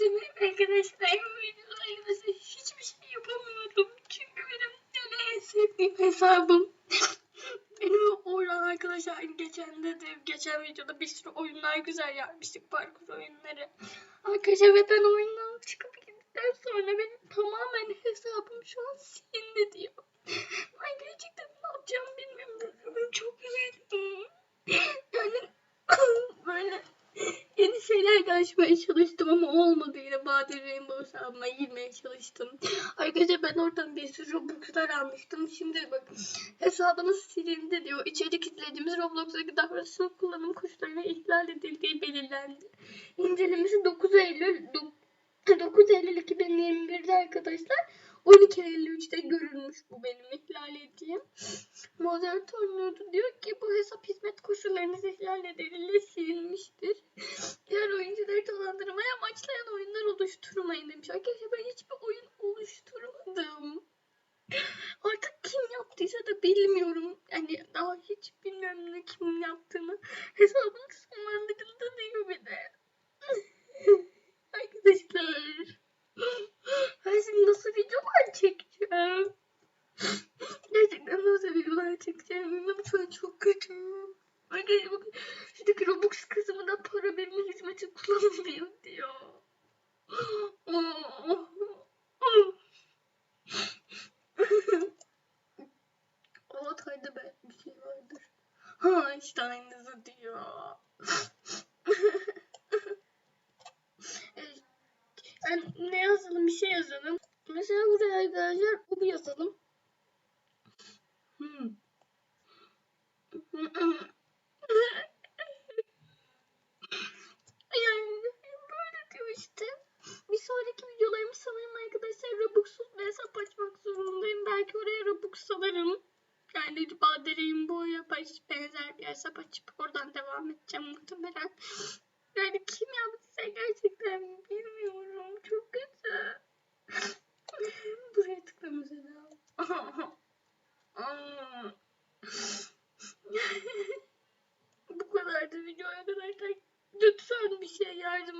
eminim arkadaşlar. Bu videoda arkadaşlar hiçbir şey yapamıyordum. Çünkü benim yani en sevdiğim hesabım. Benim oradan arkadaşlar geçen de, de geçen videoda bir sürü oyunlar güzel yapmıştık parkur oyunları. Arkadaşlar ve ben oyundan çıkıp gittikten sonra benim tamamen hesabım şu an silindi diyor. Ben gerçekten ne yapacağımı bilmiyorum. Ben çok üzüldüm. Yani böyle yeni şeyler açmaya çalıştım ama olmadı yine Badir Rainbow hesabıma girmeye çalıştım. Arkadaşlar ben oradan bir sürü Roblox'lar almıştım. Şimdi bak hesabınız silindi diyor. İçerik izlediğimiz Roblox'taki davranış ve kullanım koşullarına ihlal edildiği belirlendi. İncelemesi 9 Eylül 9 Eylül 2021'de arkadaşlar 12.53'te görülmüş bu benim ihlal ettiğim. Moderatör diyor ki bu hesap hizmet koşullarınız ihlal nedeniyle silinmiştir. Diğer oyuncuları dolandırmaya amaçlayan oyunlar oluşturmayın demiş. Arkadaşlar ben hiçbir oyun oluşturmadım. Artık kim yaptıysa da bilmiyorum. Yani daha hiç bilmiyorum ne kimin yaptığını. Hesabın sonlandırıldı diyor bir de. Arkadaşlar. Ben şimdi nasıl videolar çekeceğim? Gerçekten nasıl videolar çekeceğim bilmiyorum. Şu çok kötü. Arkadaşlar bakın. Şuradaki Robux kısmında para verme hizmeti kullanılıyor diyor. Hatay'da be bir şey vardır. Ha işte aynısı diyor. Yani ne yazalım bir şey yazalım. Mesela buraya arkadaşlar bu yazalım. Hmm. yani böyle diyor işte. Bir sonraki videolarımı sanırım arkadaşlar Robux'suz bir hesap açmak zorundayım. Belki oraya Robux salarım. Yani Badere'nin bu yapay benzer bir hesap açıp oradan devam edeceğim muhtemelen. Yani kim yaptıysa gerçekten bilmiyorum. Çok kötü. Buraya tıkla mesela. Bu kadar da video arkadaşlar. Lütfen bir şey yardım